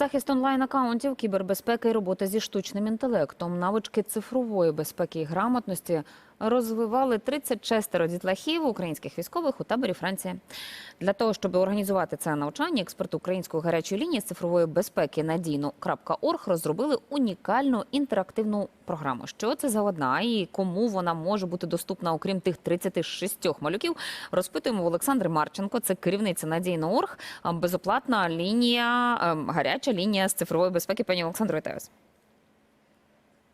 Захист онлайн-акаунтів, кібербезпеки, і робота зі штучним інтелектом, навички цифрової безпеки і грамотності розвивали 36 дітлахів українських військових у таборі Франції. Для того, щоб організувати це навчання, експерти української гарячої лінії з цифрової безпеки надійно.орг розробили унікальну інтерактивну програму. Що це за одна і кому вона може бути доступна, окрім тих 36 малюків, розпитуємо в Олександри Марченко. Це керівниця надійно.орг, безоплатна лінія, ем, гаряча лінія з цифрової безпеки. Пані Олександро, вітаю вас.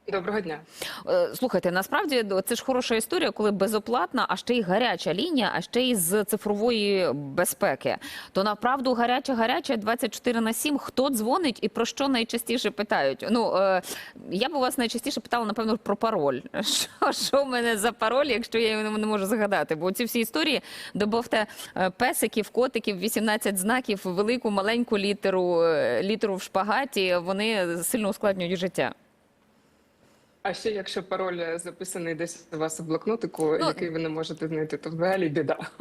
Доброго дня. Е, Слухайте, насправді це ж хороша історія, коли безоплатна, а ще й гаряча лінія, а ще й з цифрової безпеки. То направду гаряча, гаряча 24 на 7. Хто дзвонить і про що найчастіше питають? Ну е, я б у вас найчастіше питала, напевно, про пароль. Що, що в мене за пароль, якщо я його не можу згадати? Бо ці всі історії добавте е, песиків, котиків, 18 знаків, велику, маленьку літеру, літеру в шпагаті. Вони сильно ускладнюють життя. А ще якщо пароль записаний десь у вас у блокнотику, Ну, який ви не можете знайти, то взагалі біда.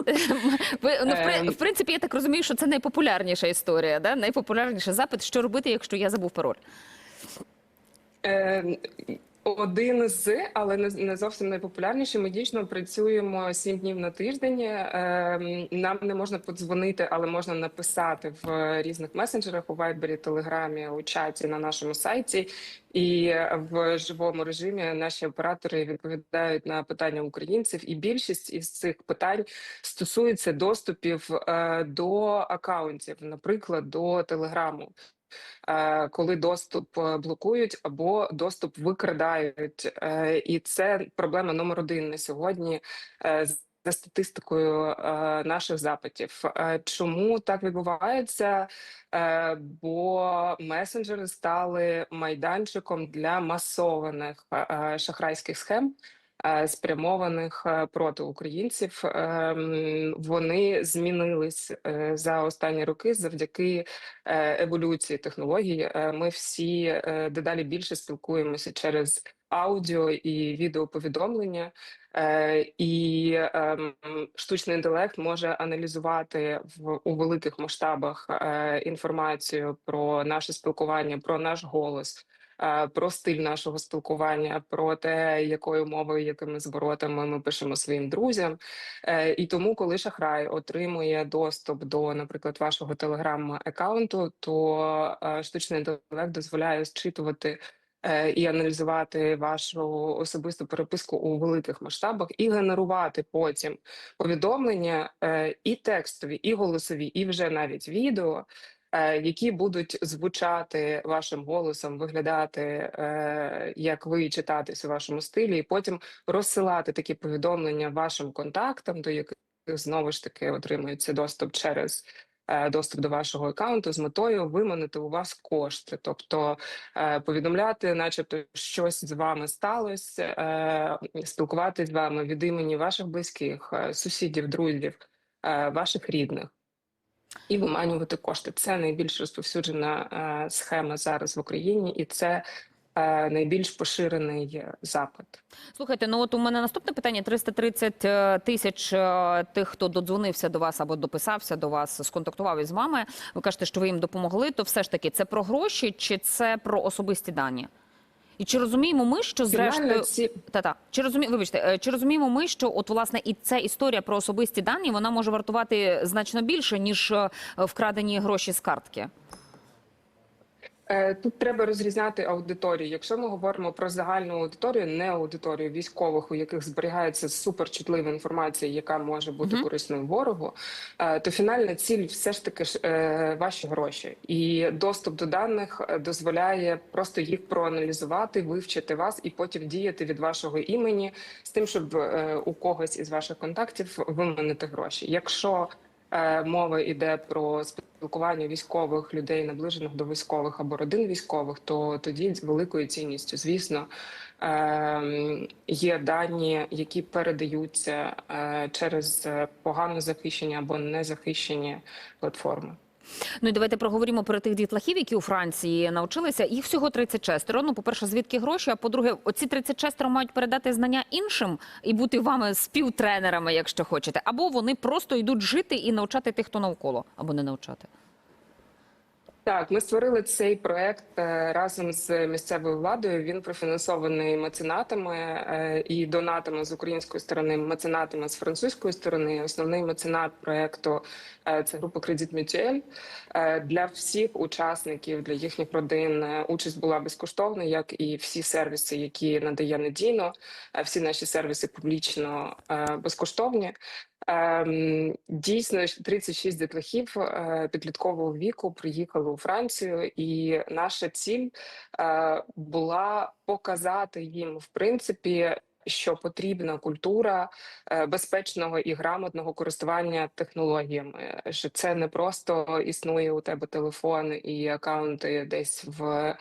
Ви ну в, при- Ем. в принципі, я так розумію, що це найпопулярніша історія, да? найпопулярніший запит, що робити, якщо я забув пароль. Е, Один з, але не, не зовсім найпопулярніший. Ми дійсно працюємо сім днів на тиждень. Е, Нам не можна подзвонити, але можна написати в різних месенджерах у Вайбері, Телеграмі, у чаті на нашому сайті. І в живому режимі наші оператори відповідають на питання українців. І більшість із цих питань стосується доступів е, до акаунтів, наприклад, до Телеграму. Е, коли доступ е, блокують або доступ викрадають, Е, і це проблема номер один на сьогодні. За статистикою наших запитів, чому так відбувається? Бо месенджери стали майданчиком для масованих шахрайських схем, спрямованих е, проти українців. Е, Вони змінились е, за останні роки завдяки е, еволюції технологій. Е, Ми всі е, дедалі більше спілкуємося через аудіо і відеоповідомлення. Е, І ем, штучний інтелект може аналізувати в у великих масштабах е, інформацію про наше спілкування, про наш голос. Е, Про стиль нашого спілкування, про те, якою мовою, якими зворотами ми пишемо своїм друзям, Е, І тому, коли шахрай отримує доступ до, наприклад, вашого телеграм-аккаунту, то е, штучний інтелект дозволяє зчитувати і аналізувати вашу особисту переписку у великих масштабах і генерувати потім повідомлення і текстові, і голосові, і вже навіть відео. Е, Які будуть звучати вашим голосом, виглядати е, як ви читатись у вашому стилі, і потім розсилати такі повідомлення вашим контактам, до яких знову ж таки отримується доступ через е, доступ до вашого аккаунту з метою виманити у вас кошти, тобто повідомляти, начебто, щось з вами сталося, спілкуватись з вами від імені ваших близьких, сусідів, друзів, ваших рідних. І виманювати кошти. Це найбільш розповсюджена е, схема зараз в Україні, і це е, найбільш поширений е, запит. Слухайте, ну от у мене наступне питання: 330 е, тисяч тих, хто додзвонився до вас або дописався до вас, сконтактував із вами. Ви кажете, що ви їм допомогли. То все ж таки це про гроші чи це про особисті дані? І чи розуміємо ми, що зрештою ці та-та, чи розумі... вибачте, е, чи розуміємо ми, що от власне і ця історія про особисті дані вона може вартувати значно більше ніж е, вкрадені гроші з картки? Е, Тут треба розрізняти аудиторію. Якщо ми говоримо про загальну аудиторію, не аудиторію військових, у яких зберігається суперчутлива інформація, яка може бути Мгм. корисною ворогу, е, то фінальна ціль все ж таки ж е, ваші гроші, і доступ до даних дозволяє просто їх проаналізувати, вивчити вас і потім діяти від вашого імені з тим, щоб у когось із ваших контактів виманити гроші. Якщо мова йде про спілкування військових людей, наближених до військових або родин військових, то тоді з великою цінністю, звісно, е, є дані, які передаються е, через е, погано захищені або незахищені платформи. Ну і давайте проговоримо про тих дітлахів, які у Франції навчилися. Їх всього 36. Ну, по-перше, звідки гроші? А по-друге, оці 36 мають передати знання іншим і бути вами співтренерами, якщо хочете. Або вони просто йдуть жити і навчати тих, хто навколо, або не навчати. Так, ми створили цей проект е, разом з місцевою владою. Він профінансований меценатами е, і донатами з української сторони, меценатами з французької сторони. Основний меценат проекту е, це група Кредит Мютюель. Для всіх учасників, для їхніх родин участь була безкоштовна, як і всі сервіси, які надає надійно. Всі наші сервіси публічно безкоштовні. Ем, Дійсно, 36 дітлахів е, підліткового віку приїхали у Францію, і наша ціль е, була показати їм, в принципі, що потрібна культура е, безпечного і грамотного користування технологіями. Що це не просто існує у тебе телефон і акаунти десь в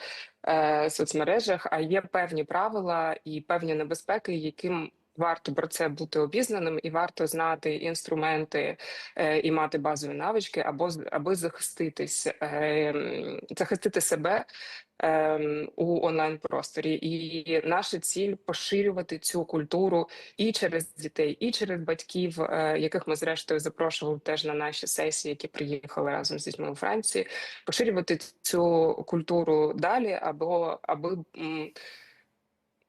е, соцмережах, а є певні правила і певні небезпеки, яким Варто про це бути обізнаним, і варто знати інструменти е, і мати базові навички, або аби захиститись, е, захистити себе е, у онлайн просторі. І наша ціль поширювати цю культуру і через дітей, і через батьків, яких ми зрештою запрошували теж на наші сесії, які приїхали разом з дітьми у Франції, поширювати цю культуру далі, або аби.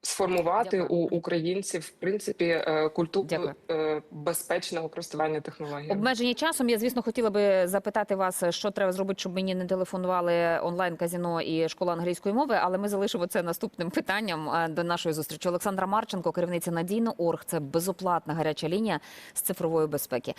Сформувати Дякую. у українців в принципі е, культуру Дякую. е, безпечного користування технологіями. Обмежені часом. Я звісно хотіла би запитати вас, що треба зробити, щоб мені не телефонували онлайн казіно і школа англійської мови. Але ми залишимо це наступним питанням е, до нашої зустрічі. Олександра Марченко, керівниця надійно.орг. Це безоплатна гаряча лінія з цифрової безпеки.